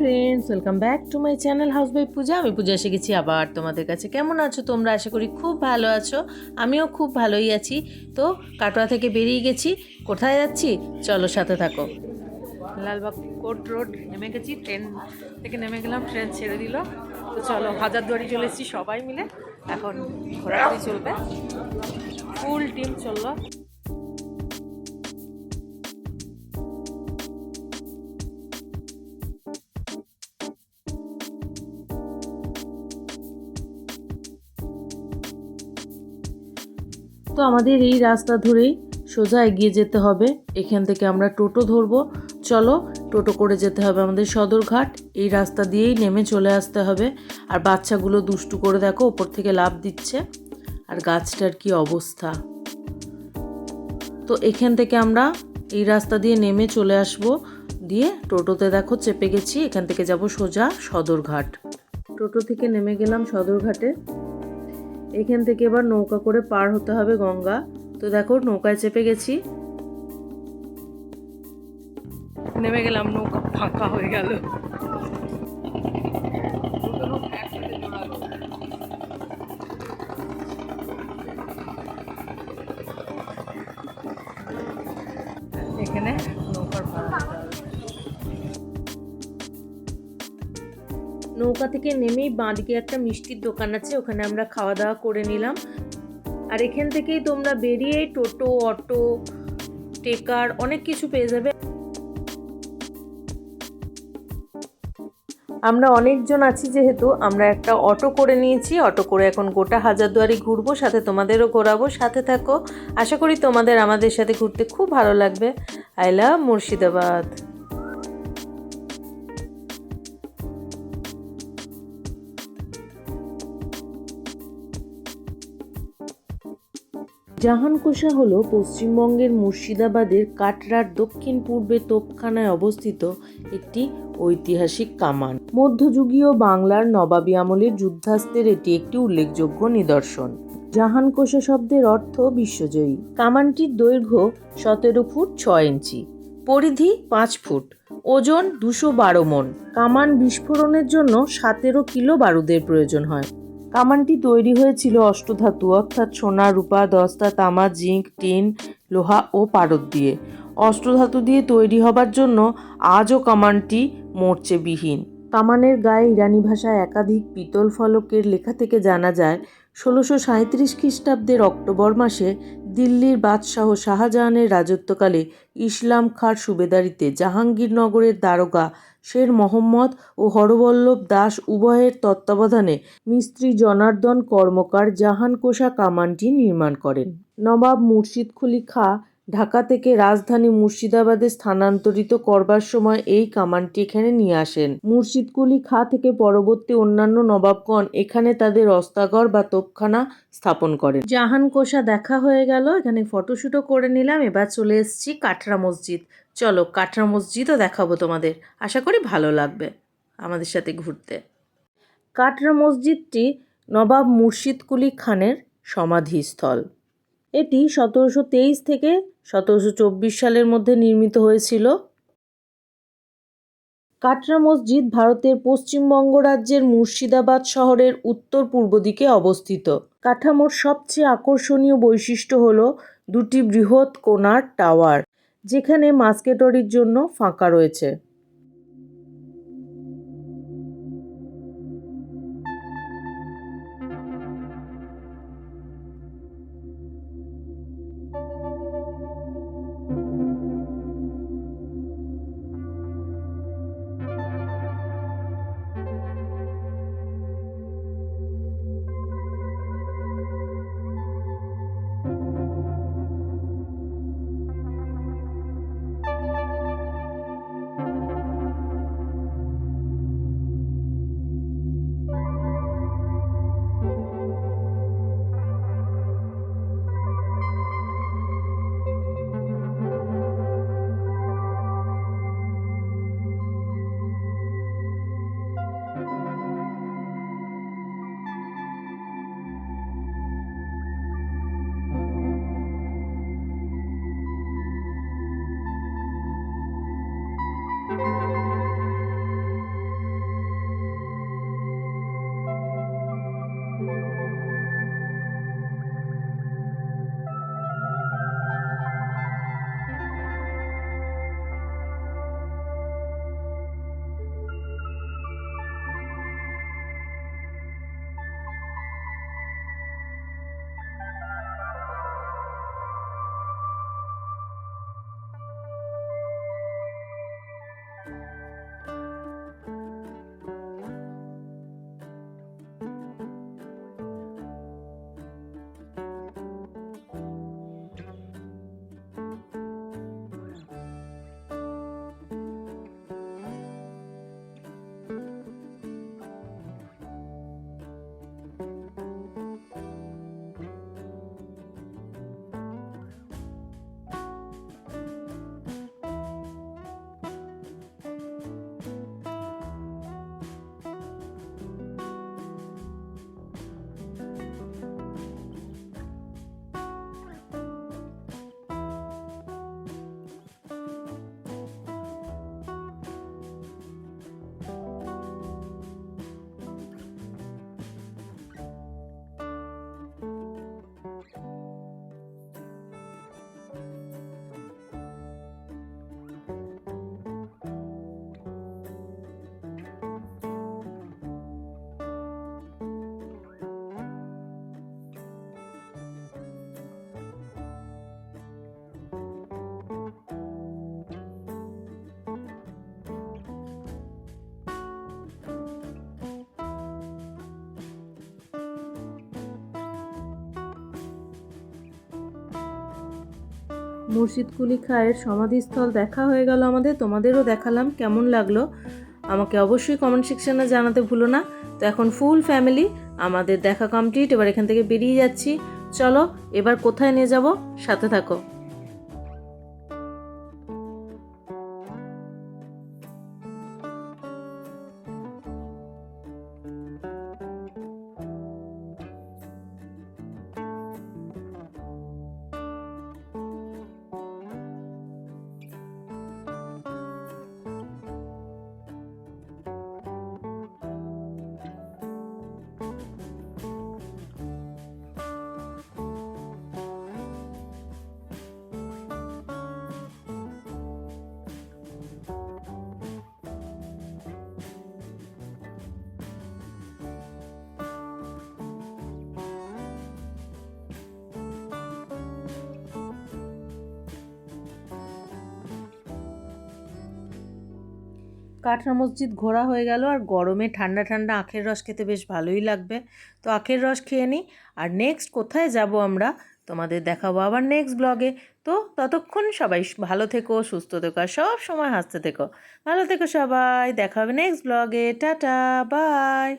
Friends welcome back to my channel house by Puja আমি পূজা এসে গেছি আবার তোমাদের কাছে। কেমন আছো তোমরা? আশা করি খুব ভালো আছো। আমিও খুব ভালোই আছি। তো কাটোয়া থেকে বেরিয়ে গেছি। কোথায় যাচ্ছি? চলো সাথে থাকো। লালবাগ কোর্ট রোড নেমে গেছি। ট্রেন থেকে নেমে গেলাম, ট্রেন ছেড়ে দিল। তো চলো, হাজারদুয়ারি চলে এসেছি সবাই মিলে। এখন ঘোরাঘুরি চলবে। ফুল টিম চলল। তো আমাদের এই রাস্তা ধরেই সোজা এগিয়ে যেতে হবে। এখান থেকে আমরা টোটো ধরবো। চলো, টোটো করে যেতে হবে আমাদের সদরঘাট। এই রাস্তা দিয়েই নেমে চলে আসতে হবে। আর বাচ্চাগুলো দুষ্টু করে দেখো, ওপর থেকে লাভ দিচ্ছে। আর গাছটার কি অবস্থা। তো এখান থেকে আমরা এই রাস্তা দিয়ে নেমে চলে আসব। দিয়ে টোটোতে দেখো চেপে গেছি, এখান থেকে যাব সোজা সদরঘাট। টোটো থেকে নেমে গেলাম সদরঘাটে। এখান থেকে এবার নৌকা করে পার হতে হবে গঙ্গা। তো দেখো, নৌকায় চেপে গেছি। নেমে গেলাম, নৌকা ফাঁকা হয়ে গেল। এখানে নৌকা থেকে নেমেই বাঁদিকে একটা মিষ্টির দোকান আছে, ওখানে আমরা খাওয়া দাওয়া করে নিলাম। আর এখান থেকেই তোমরা বেরিয়ে টোটো, অটো, টেকার অনেক কিছু পেয়ে যাবে। আমরা অনেকজন আছি যেহেতু, আমরা একটা অটো করে নিয়েছি। অটো করে এখন গোটা হাজারদুয়ারি ঘুরবো, সাথে তোমাদেরও ঘোরাবো, সাথে থাকো। আশা করি তোমাদের আমাদের সাথে ঘুরতে খুব ভালো লাগবে। I love Murshidabad. জাহানকোষা হল পশ্চিমবঙ্গের মুর্শিদাবাদের কাটরার দক্ষিণ পূর্বে তোপখানায় অবস্থিত একটি ঐতিহাসিক কামান। মধ্যযুগীয় বাংলার নবাবী আমলের যুদ্ধাস্তের এটি একটি উল্লেখযোগ্য নিদর্শন। জাহানকোষা শব্দের অর্থ বিশ্বজয়ী। কামানটির দৈর্ঘ্য সতেরো ফুট ছয় ইঞ্চি, পরিধি পাঁচ ফুট, ওজন দুশো বারো মন। কামান বিস্ফোরণের জন্য সতেরো কিলো বারুদের প্রয়োজন হয়। কামানটি তৈরি হয়েছিল অষ্টধাতু, অর্থাৎ সোনা, রূপা, দস্তা, তামা, জিঙ্ক, টিন, লোহা ও পারদ দিয়ে। অষ্টধাতু দিয়ে তৈরি হবার জন্য আজও কামানটি মোর্চেবিহীন কামানের গায়ে ইরানি ভাষায় একাধিক পিতল ফলকের লেখা থেকে জানা যায়, ষোলোশো সাঁত্রিশ খ্রিস্টাব্দের অক্টোবর মাসে দিল্লির বাদশাহ শাহজাহানের রাজত্বকালে ইসলাম খাঁর সুবেদারিতে জাহাঙ্গীরনগরের দারোগা শের মোহাম্মদ ও হরবল্লভ দাস উভয়ের তত্ত্বাবধানে মিস্ত্রি জনার্দন কর্মকার জাহানকোষা কামানটি নির্মাণ করেন। নবাব মুর্শিদ কুলি খাঁ ঢাকা থেকে রাজধানী মুর্শিদাবাদে স্থানান্তরিত করবার সময় এই কামানটি এখানে নিয়ে আসেন। মুর্শিদ কুলি খাঁ থেকে পরবর্তী অন্যান্য নবাবগণ এখানে তাদের অস্তাগর বা তোপখানা স্থাপন করেন। জাহান কোষা দেখা হয়ে গেল, এখানে ফটোশ্যুটও করে নিলাম, এবার চলে এসেছি কাটরা মসজিদ। চলো কাটরা মসজিদও দেখাবো তোমাদের, আশা করি ভালো লাগবে আমাদের সাথে ঘুরতে। কাটরা মসজিদটি নবাব মুর্শিদ কুলি খানের সমাধিস্থল। এটি সতেরোশো তেইশ থেকে সতেরোশো চব্বিশ সালের মধ্যে নির্মিত হয়েছিল। কাটরা মসজিদ ভারতের পশ্চিমবঙ্গ রাজ্যের মুর্শিদাবাদ শহরের উত্তর পূর্ব দিকে অবস্থিত। কাঠামোর সবচেয়ে আকর্ষণীয় বৈশিষ্ট্য হল দুটি বৃহৎ কোণার টাওয়ার, যেখানে মাস্কেটরির জন্য ফাঁকা রয়েছে। মুর্শিদ কুলি খায়ের সমাধিস্থল দেখা হয়ে গেল আমাদের, তোমাদেরও দেখালাম, কেমন লাগল? আমাকে অবশ্যই কমেন্ট সেকশানে জানাতে ভুলো না। তো এখন ফুল ফ্যামিলি আমাদের দেখা কমপ্লিট এবার এখান থেকে বেরিয়ে যাচ্ছি। চলো, এবার কোথায় নিয়ে যাব? সাথে থাকো। কাটরা মসজিদ ঘোরা হয়ে গেল আর গরমে ঠান্ডা ঠান্ডা আখের রস খেতে বেশ ভালোই লাগবে। তো আখের রস খেয়ে নিই আর নেক্সট কোথায় যাব আমরা? তোমাদের দেখাবো আবার নেক্সট ব্লগে তো ততক্ষণ সবাই ভালো থেকো, সুস্থ থেকো আর সব সময় হাসতে থেকো। ভালো থেকো সবাই, দেখা হবে নেক্সট ব্লগে টাটা বাই